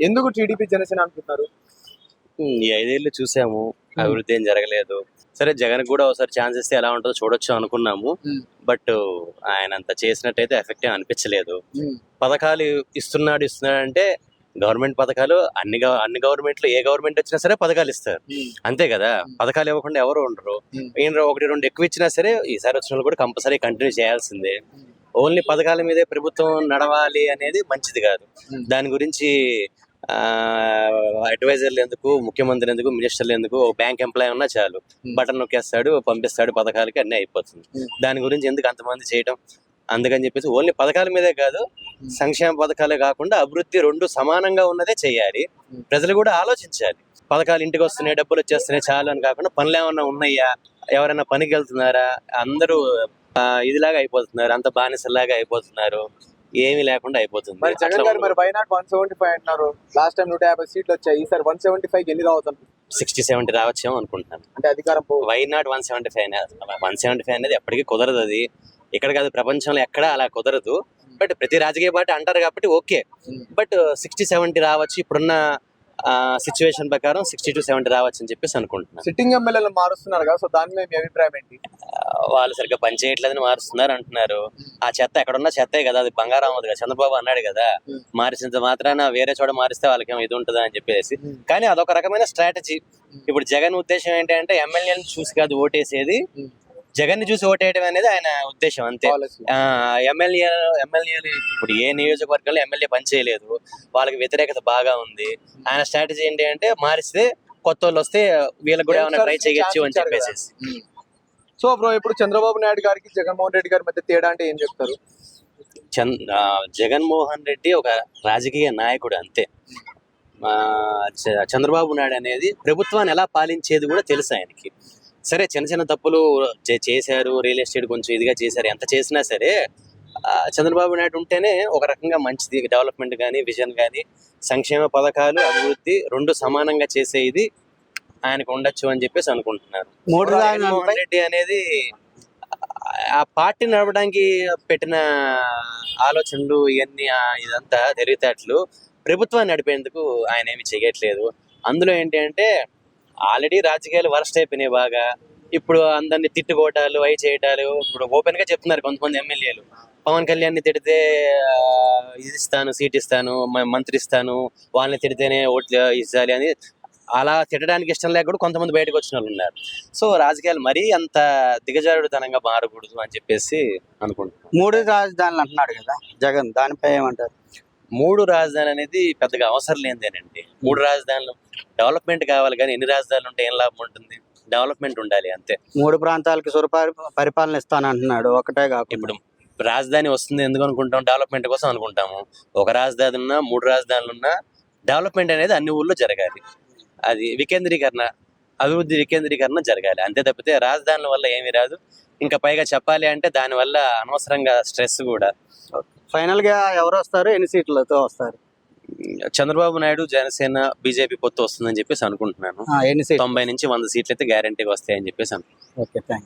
ఎందుకు టీడీపీ జనసేన అనుకుంటున్నారు ఈ ఐదేళ్ళు చూసాము. అభివృద్ధి ఏం జరగలేదు. సరే జగన్ కూడా ఒకసారి ఛాన్స్ ఇస్తే ఎలా ఉంటుందో చూడొచ్చు అనుకున్నాము. బట్ ఆయన అంత చేసినట్టయితే ఎఫెక్ట్ అనిపించలేదు. పథకాలు ఇస్తున్నాడు ఇస్తున్నాడు అంటే గవర్నమెంట్ పథకాలు అన్ని అన్ని గవర్నమెంట్లు ఏ గవర్నమెంట్ వచ్చినా సరే పథకాలు ఇస్తారు. అంతే కదా? పథకాలు ఇవ్వకుండా ఎవరు ఉండరు. ఈయన ఒకటి రెండు ఎక్కువ ఇచ్చినా సరే ఈసారి వచ్చిన కూడా కంపల్సరీ కంటిన్యూ చేయాల్సిందే. ఓన్లీ పథకాల మీదే ప్రభుత్వం నడవాలి అనేది మంచిది కాదు. దాని గురించి అడ్వైజర్లు ఎందుకు ముఖ్యమంత్రి ఎందుకు మినిస్టర్లు ఎందుకు బ్యాంక్ ఎంప్లాయ్ ఉన్నా చాలు. ఉమ్. బటన్ నొక్కేస్తాడు పంపిస్తాడు పథకాలకి అన్నీ అయిపోతుంది. ఉమ్. దాని గురించి ఎందుకు అంతమంది చేయడం అందుకని చెప్పేసి ఓన్లీ పథకాల మీదే కాదు ఉమ్. సంక్షేమ పథకాలే కాకుండా అభివృద్ధి రెండు సమానంగా ఉన్నదే చేయాలి. ప్రజలు కూడా ఆలోచించాలి. పథకాలు ఇంటికి వస్తున్నాయి డబ్బులు వచ్చేస్తున్నాయి చాలు అని కాకుండా పనులు ఏమన్నా ఉన్నాయా? ఎవరైనా పనికి వెళ్తున్నారా? అందరూ ఇదిలాగా అయిపోతున్నారు అంత బానిసలాగా అయిపోతున్నారు. ఏమీ లేకుండా అయిపోతుంది. మరి జగన్ గారు మరి why not one seventy five అంటున్నారు? లాస్ట్ టైం నూట యాభై సీట్లు వచ్చాయి ఈసారి వన్ సెవెంటీ ఫైవ్ ఎన్ని రావచ్చు? సిక్స్టీ సెవెంటీ రావచ్చేమో అనుకుంటున్నాను. అంటే అధికారం పో why not one seventy five one seventy five అనేది ఎప్పటికీ కుదరదు అది. ఇక్కడ కాదు ప్రపంచంలో ఎక్కడ అలా కుదరదు. బట్ ప్రతి రాజకీయ పార్టీ అంటారు కాబట్టి okay. Um. But sixty seventy రావచ్చు ఇప్పుడున్న సిచ్యువేషన్ ప్రకారం సిక్స్టీ టు సెవెంటీ రావచ్చు అని చెప్పేసి అనుకుంటున్నాను. సిట్టింగ్ ఎమ్మెల్యేలు మారుస్తున్నారు కదా సో దాని మీద మీ అభిప్రాయం ఏంటి? వాళ్ళు సరిగ్గా పని చేయట్లేదని మారుస్తున్నారు అంటున్నారు. ఆ చెత్త ఎక్కడున్న చెత్తే కదా అది బంగారం అవ్వదు కదా చంద్రబాబు అన్నాడు కదా. Hmm. మారిసినంత మాత్రాన వేరే చోట మారిస్తే వాళ్ళకి ఇది ఉంటుందా అని చెప్పేసి. కానీ అదొక రకమైన స్ట్రాటజీ ఇప్పుడు జగన్ ఉద్దేశం ఏంటంటే ఎమ్మెల్యేని చూసి కాదు ఓటేసేది Hmm. జగన్ని చూసి ఓటేయడం అనేది ఆయన ఉద్దేశం అంతే. ఎమ్మెల్యే ఎమ్మెల్యేలు ఇప్పుడు ఏ నియోజకవర్గంలో ఎమ్మెల్యే పని చేయలేదు వాళ్ళకి వ్యతిరేకత బాగా ఉంది. ఆయన స్ట్రాటజీ ఏంటి అంటే మారిస్తే కొత్త వాళ్ళు వస్తే వీళ్ళకి కూడా ఏమైనా ట్రై చేయొచ్చు అని చెప్పేసి సో బ్రో ఇప్పుడు చంద్రబాబు నాయుడు గారికి జగన్మోహన్ రెడ్డి గారి మధ్య తేడా అంటే ఏం చెప్తారు? చంద్ జగన్మోహన్ రెడ్డి ఒక రాజకీయ నాయకుడు అంతే. చంద్రబాబు నాయుడు అనేది ప్రభుత్వాన్ని ఎలా పాలించేది కూడా తెలుసు ఆయనకి. సరే చిన్న చిన్న తప్పులు చేశారు రియల్ ఎస్టేట్ కొంచెం ఇదిగా చేశారు ఎంత చేసినా సరే చంద్రబాబు నాయుడు ఉంటేనే ఒక రకంగా మంచిది డెవలప్మెంట్ కానీ విజన్ కానీ సంక్షేమ పథకాలు అభివృద్ధి రెండు సమానంగా చేసే ఇది ఆయనకు ఉండొచ్చు అని చెప్పేసి అనుకుంటున్నాను మూడు జగన్మోహన్ రెడ్డి అనేది ఆ పార్టీ నడవడానికి పెట్టిన ఆలోచనలు ఇవన్నీ ఇదంతా తెలివితేటలు ప్రభుత్వాన్ని నడిపేందుకు ఆయన ఏమి చేయట్లేదు అందులో ఏంటి అంటే ఆల్రెడీ రాజకీయాలు వరస్ట్ అయిపోయినాయి బాగా. ఇప్పుడు అందరిని తిట్టుకోవటాలు అవి చేయటాలు. ఇప్పుడు ఓపెన్గా చెప్తున్నారు కొంతమంది ఎమ్మెల్యేలు. పవన్ కళ్యాణ్ని తిడితే ఇది ఇస్తాను సీట్ ఇస్తాను మంత్రి ఇస్తాను వాళ్ళని తిడితేనే ఓట్లు ఇవ్వాలి అని అలా తిట్టడానికి ఇష్టం లేక కూడా కొంతమంది బయటకు వచ్చిన వాళ్ళు ఉన్నారు. సో రాజకీయాలు మరీ అంత దిగజారుడుతనంగా మారకూడదు అని చెప్పేసి అనుకుంటున్నాను. మూడు రాజధానులు అంటున్నాడు కదా జగన్. దానిపై ఏమంటారు? మూడు రాజధాని అనేది పెద్దగా అవసరం లేనిదేనండి. మూడు రాజధానులు డెవలప్మెంట్ కావాలి కానీ ఎన్ని రాజధానులు ఉంటే ఏం లాభం ఉంటుంది? డెవలప్మెంట్ ఉండాలి అంతే. మూడు ప్రాంతాలకు సురపరి పరిపాలన ఇస్తానంటున్నాడు. ఒకటే కాకుండా. ఇప్పుడు రాజధాని వస్తుంది ఎందుకు అనుకుంటాం? డెవలప్మెంట్ కోసం అనుకుంటాము. ఒక రాజధాని ఉన్నా మూడు రాజధానులు ఉన్నా డెవలప్మెంట్ అనేది అన్ని ఊళ్ళో జరగాలి. అది వికేంద్రీకరణ అభివృద్ధి వికేంద్రీకరణ జరగాలి. అంతే తప్పితే రాజధానుల వల్ల ఏమీ రాదు. ఇంకా పైగా చెప్పాలి అంటే దానివల్ల అనవసరంగా స్ట్రెస్ కూడా. ఫైనల్గా ఎవరు వస్తారు? ఎన్ని సీట్లతో వస్తారు? చంద్రబాబు నాయుడు జనసేన బీజేపీ పొత్తు వస్తుందని చెప్పేసి అనుకుంటున్నాను. ఎన్ని సీట్లు? తొంభై నుంచి వంద సీట్లు అయితే గ్యారంటీగా వస్తాయని చెప్పేసి అనుకుంటున్నాను. Okay thank